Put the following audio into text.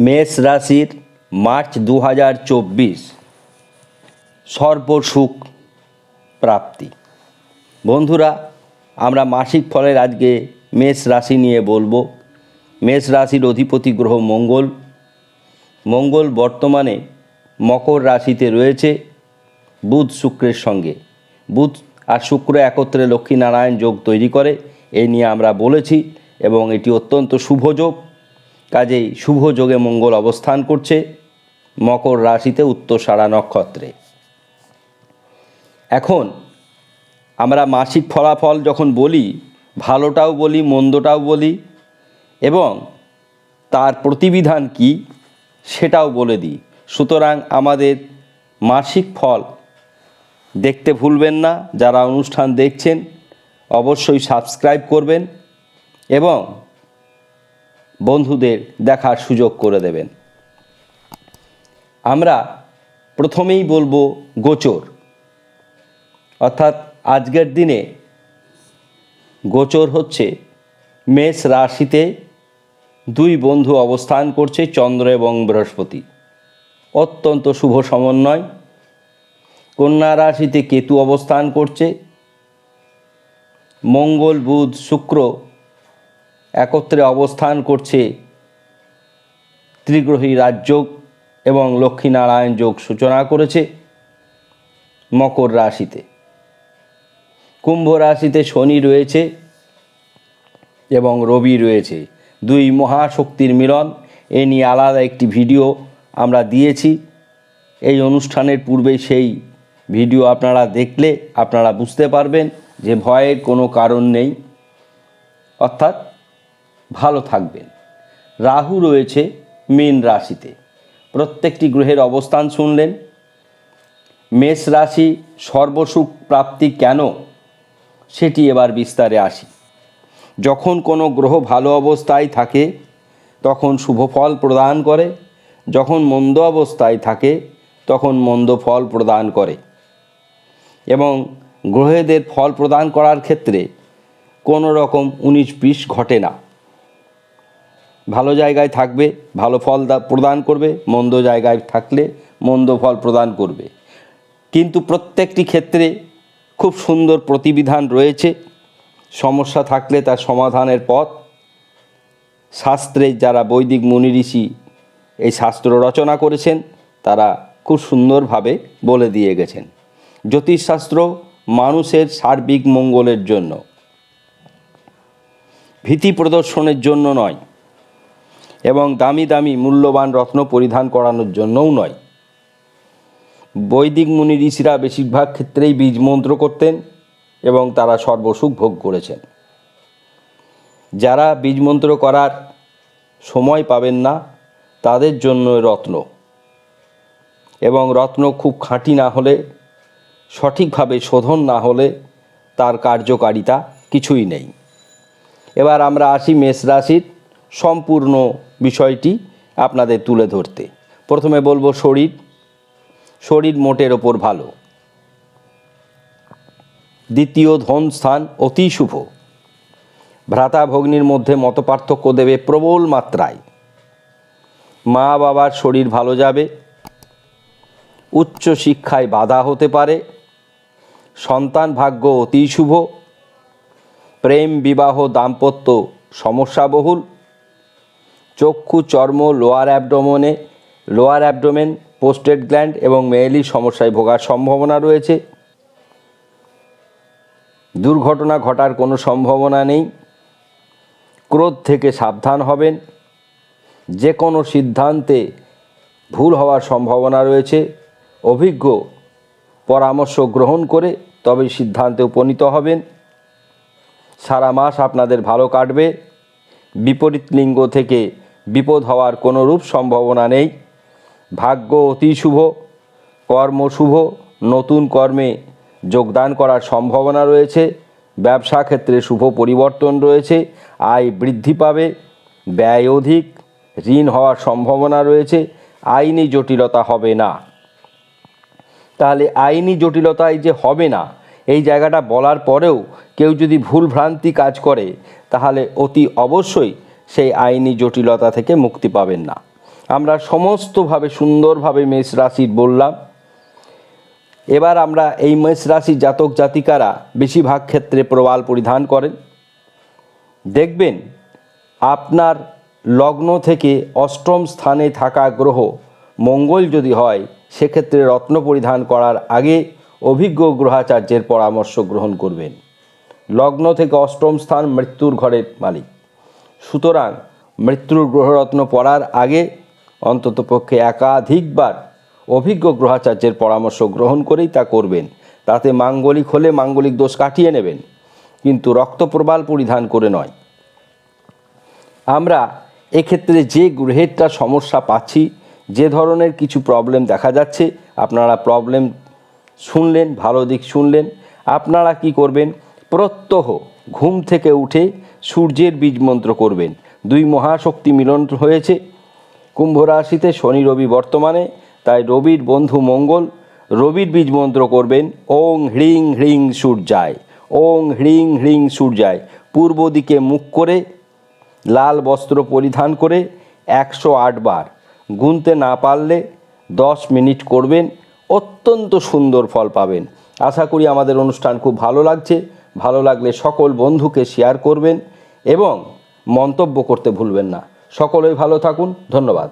মেষ রাশির মার্চ দু হাজার চব্বিশ সর্বসুখ প্রাপ্তি। বন্ধুরা, আমরা মাসিক ফলের আজকে মেষ রাশি নিয়ে বলব। মেষ রাশির অধিপতি গ্রহ মঙ্গল। মঙ্গল বর্তমানে মকর রাশিতে রয়েছে বুধ শুক্রের সঙ্গে। বুধ আর শুক্র একত্রে লক্ষ্মীনারায়ণ যোগ তৈরি করে এই নিয়ে আমরা বলেছি এবং এটি অত্যন্ত শুভ যোগ। কাজেই শুভ যোগে মঙ্গল অবস্থান করছে, মকর রাশিতে উত্তরসারা নক্ষত্রে। এখন আমরা মাসিক ফলাফল যখন বলি, ভালোটাও বলি, মন্দটাও বলি, এবং তার প্রতিবিধান কি সেটাও বলে দিই। সুতরাং আমাদের মাসিক ফল দেখতে ভুলবেন না, যারা অনুষ্ঠান দেখছেন, অবশ্যই সাবস্ক্রাইব করবেন, এবং বন্ধুদের দেখার সুযোগ করে দেবেন। আমরা প্রথমেই বলব গোচর। অর্থাৎ আজকের দিনে গোচর হচ্ছে, মেষ রাশিতে দুই বন্ধু অবস্থান করছে চন্দ্র এবং বৃহস্পতি। অত্যন্ত শুভ সমন্বয়। কন্যা রাশিতে কেতু অবস্থান করছে। মঙ্গল, বুধ, শুক্র একত্রে অবস্থান করছে ত্রিগ্রহী রাজযোগ এবং লক্ষ্মীনারায়ণ যোগ সূচনা করেছে মকর রাশিতে। কুম্ভ রাশিতে শনি রয়েছে এবং রবি রয়েছে। দুই মহাশক্তির মিলন, এ নিয়ে আলাদা একটি ভিডিও আমরা দিয়েছি। এই অনুষ্ঠানের পূর্বে সেই ভিডিও আপনারা দেখলে আপনারা বুঝতে পারবেন যে ভয়ের কোনো কারণ নেই। অর্থাৎ ভালো থাকবেন। রাহু রয়েছে মীন রাশিতে। প্রত্যেকটি গ্রহের অবস্থান শুনলেন। মেষ রাশি সর্বসুখ প্রাপ্তি কেন? সেটি এবার বিস্তারে আসি। যখন কোনো গ্রহ ভালো অবস্থায় থাকে, তখন শুভ ফল প্রদান করে। যখন মন্দ অবস্থায় থাকে, তখন মন্দ ফল প্রদান করে। এবং গ্রহেদের ফল প্রদান করার ক্ষেত্রে কোনো রকম উনিশ বিশ ঘটে না। ভালো জায়গায় থাকবে, ভালো ফল প্রদান করবে, মন্দ জায়গায় থাকলে মন্দ ফল প্রদান করবে। কিন্তু প্রত্যেকটি ক্ষেত্রে খুব সুন্দর প্রতিবিধান রয়েছে। সমস্যা থাকলে তার সমাধানের পথ। শাস্ত্রে যারা বৈদিক মুনি ঋষি এই শাস্ত্র রচনা করেছেন, তারা খুব সুন্দরভাবে বলে দিয়ে গেছেন। জ্যোতিষশাস্ত্র মানুষের সার্বিক মঙ্গলের জন্য, ভীতি প্রদর্শনের জন্য নয়। এবং দামি দামি মূল্যবান রত্ন পরিধান করানোর জন্যও নয়। বৈদিক মুনি ঋষিরা বেশিরভাগ ক্ষেত্রেই বীজ মন্ত্র করতেন এবং তারা সর্বসুখ ভোগ করেছেন। যারা বীজ মন্ত্র করার সময় পাবেন না, তাদের জন্য রত্ন। এবং রত্ন খুব খাঁটি না হলে, সঠিকভাবে শোধন না হলে তার কার্যকারিতা কিছুই নেই। এবার আমরা আসি মেষ রাশির। সম্পূর্ণ বিষয়টি আপনাদের তুলে ধরতে। প্রথমে বলব শরীর। শরীর মোটের ওপর ভালো। দ্বিতীয় ধন স্থান অতি শুভ। ভ্রাতা ভগ্নির মধ্যে মতপার্থক্য দেবে প্রবল মাত্রায়। মা বাবার শরীর ভালো যাবে। উচ্চ শিক্ষায় বাধা হতে পারে। সন্তান ভাগ্য অতি শুভ। প্রেম, বিবাহ, দাম্পত্য সমস্যাবহুল। চক্ষু, চর্ম লোয়ার অ্যাবডোমনে লোয়ার অ্যাবডোমেন পোস্টেড গ্ল্যান্ড এবং মেয়েলি সমস্যায় ভোগার সম্ভাবনা রয়েছে। দুর্ঘটনা ঘটার কোনো সম্ভাবনা নেই। ক্রোধ থেকে সাবধান হবেন। যে কোনো সিদ্ধান্তে ভুল হওয়ার সম্ভাবনা রয়েছে। অভিজ্ঞ পরামর্শ গ্রহণ করে তবে সিদ্ধান্তে উপনীত হবেন। সারা মাস আপনাদের ভালো কাটবে। বিপরীত লিঙ্গ থেকে বিপদ হওয়ার কোনো রূপ সম্ভাবনা নেই। ভাগ্য অতি শুভ, কর্ম শুভ, নতুন কর্মে যোগদান করার সম্ভাবনা রয়েছে, ব্যবসা ক্ষেত্রে শুভ পরিবর্তন রয়েছে, আয় বৃদ্ধি পাবে, ব্যয় অধিক, ঋণ হওয়ার সম্ভাবনা রয়েছে, আইনি জটিলতা হবে না। তাহলে আইনি জটিলতায় যে হবে না, এই জায়গাটা বলার পরেও কেউ যদি ভুল ভ্রান্তি কাজ করে, তাহলে অতি অবশ্যই সেই আইনি জটিলতা থেকে মুক্তি পাবেন না। আমরা সমস্তভাবে সুন্দরভাবে মেষ রাশির বললাম। এবার আমরা এই মেষ রাশির জাতক জাতিকারা বেশিরভাগ ক্ষেত্রে প্রবাল পরিধান করেন। দেখবেন আপনার লগ্ন থেকে অষ্টম স্থানে থাকা গ্রহ মঙ্গল যদি হয়, সেক্ষেত্রে রত্ন পরিধান করার আগে অভিজ্ঞ গ্রহাচার্যের পরামর্শ গ্রহণ করবেন। লগ্ন থেকে অষ্টম স্থান মৃত্যুর ঘরের মালিক। সুতরাং মৃত্যুর গ্রহরত্ন পড়ার আগে অন্ততপক্ষে একাধিকবার অভিজ্ঞ গ্রহাচার্যের পরামর্শ গ্রহণ করেই তা করবেন। তাতে মাঙ্গলিক হলে মাঙ্গলিক দোষ কাটিয়ে নেবেন। কিন্তু রক্তপ্রবাল পরিধান করে নয়। আমরা এক্ষেত্রে যে গ্রহেরটা সমস্যা পাচ্ছি, যে ধরনের কিছু প্রবলেম দেখা যাচ্ছে, আপনারা প্রবলেম শুনলেন, ভালো দিক শুনলেন, আপনারা কি করবেন? প্রত্যহ ঘুম থেকে উঠে সূর্যের বীজ মন্ত্র করবেন। দুই মহাশক্তি মিলন হয়েছে। কুম্ভ রাশিতে শনি রবি বর্তমানে, তাই রবির বন্ধু মঙ্গল, রবির বীজ মন্ত্র করবেন, ওং হ্রিং হ্রিং সূর্যায়, ওং হ্রিং হ্রিং সূর্যায়, পূর্ব দিকে মুখ করে, লাল বস্ত্র পরিধান করে একশো বার গুনতে না পারলে দশ মিনিট করবেন, অত্যন্ত সুন্দর ফল পাবেন। আশা করি আমাদের অনুষ্ঠান খুব ভালো লাগছে। ভালো লাগলে সকল বন্ধুকে শেয়ার করবেন এবং মন্তব্য করতে ভুলবেন না। সকলেই ভালো থাকুন, ধন্যবাদ।